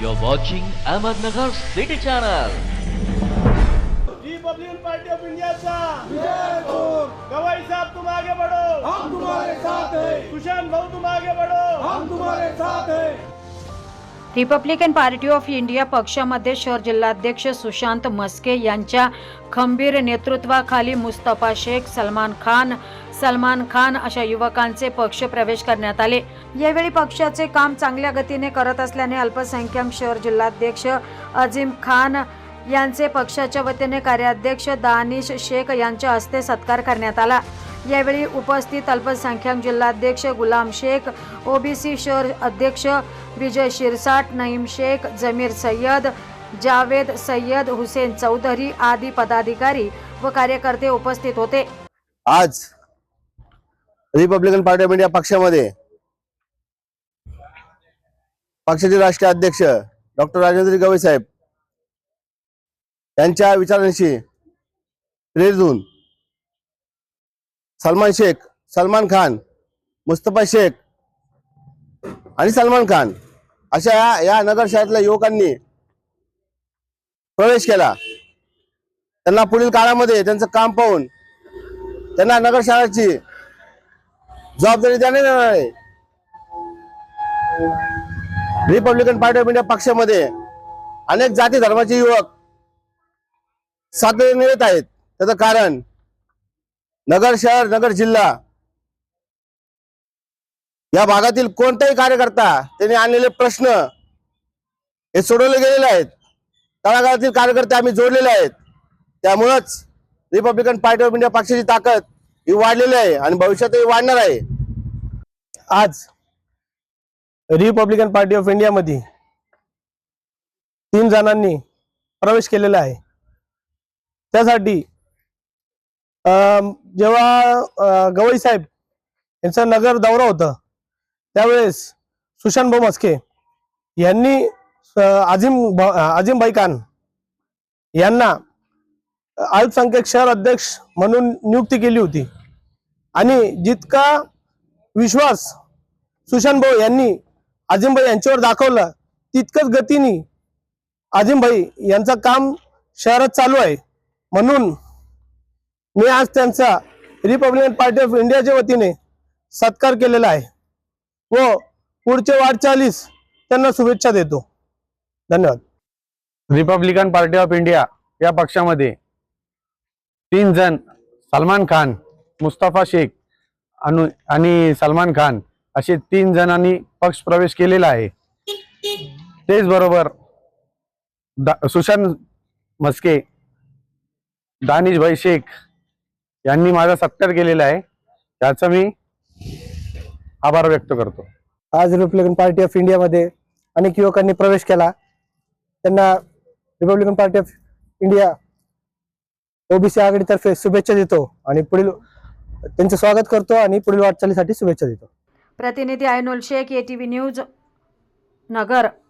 You're watching Ahmednagar City Channel. Republican Party of India का गवाई साहब तुम आगे बढ़ो हम तुम्हारे साथ हैं सुशांत भाऊ तुम आगे बढ़ो हम तुम्हारे साथ हैं रिपब्लिकन पार्टी ऑफ इंडिया पक्षामध्ये शहर जिल्हाध्यक्ष सुशांत मस्के यांच्या खंबीर नेतृत्वाखाली मुस्तफा शेख सलमान खान सलमान खान अशा युवकांचे पक्ष प्रवेश करण्यात आले. यावेळी पक्षाचे काम चांगल्या गतीने करत असल्याने अल्पसंख्याक शहर जिल्हाध्यक्ष अझीम खान यांचे पक्षाच्या वतीने कार्याध्यक्ष दानिश शेख यांच्या हस्ते सत्कार करण्यात आला. यावेळी उपस्थित अल्पसंख्याक जिल्हाध्यक्ष गुलाम शेख ओबीसी शहर अध्यक्ष विजय शिरसाट नईम शेख जमीर सय्यद जावेद सय्यद हुसेन चौधरी आदी पदाधिकारी व कार्यकर्ते उपस्थित होते. आज रिपब्लिकन पार्टी ऑफ इंडिया पक्षामध्ये पक्षाचे राष्ट्रीय अध्यक्ष डॉक्टर राजेंद्र गवई साहेब यांच्या विचारांशी प्रेरित होऊन सलमान शेख सलमान खान मुस्तफा शेख आणि सलमान खान अशा या- या नगर युवकांनी प्रवेश केला. त्यांना पुढील काळामध्ये त्यांचं काम पाहून त्यांना नगर जबाबदारी देण्यात येणार आहे. रिपब्लिकन पार्टी ऑफ इंडिया पक्षामध्ये अनेक जाती धर्माचे युवक सातत्याने येत आहेत. त्याचं कारण नगर शहर नगर जिल्हा. या भागातील कोणताही कार्यकर्ता त्यांनी आणलेले प्रश्न हे सोडवले गेलेले आहेत. तळागाळातील कार्यकर्ते आम्ही जोडलेले आहेत. त्यामुळंच रिपब्लिकन पार्टी ऑफ इंडिया पक्षाची ताकद ही वाढलेली आहे आणि भविष्यातही वाढणार आहे. आज रिपब्लिकन पार्टी ऑफ इंडिया मध्ये तीन जणांनी प्रवेश केलेला आहे. त्यासाठी जेव्हा गवई साहेब यांचा नगर दौरा होता त्यावेळेस सुशांत भाऊ मस्के यांनी आझिम भा- भाई खान यांना अल्पसंख्याक शहर अध्यक्ष म्हणून नियुक्ती केली होती. आणि जितका विश्वास सुशांत भाऊ यांनी आझिमभाई यांच्यावर दाखवला तितकंच गतीने आझिमभाई यांचं काम शहरात चालू आहे. म्हणून मी आज त्यांचा रिपब्लिकन पार्टी ऑफ इंडियाच्या वतीने सत्कार केलेला आहे. व पुढच्या वाटचालीस त्यांना शुभेच्छा देतो. धन्यवाद. रिपब्लिकन पार्टी ऑफ इंडिया या पक्षामध्ये तीन जण सलमान खान मुस्तफा शेख अनु आणि सलमान खान असे तीन जणांनी पक्ष प्रवेश केलेला आहे. तेच बरोबर सुशांत मस्के दानिश भाई शेख यांनी माझा सत्कार केलेला आहे. त्याचा मी आभार व्यक्त करतो. आज रिपब्लिकन पार्टी ऑफ इंडियामध्ये अनेक युवकांनी प्रवेश केला. त्यांना Republican Party of India OBC आघाडीतर्फे शुभेच्छा देतो आणि पुढील त्यांचे स्वागत करतो आणि पुढील वाटचालीसाठी शुभेच्छा देतो. प्रतिनिधी Ainul Shaikh ATV news Nagar.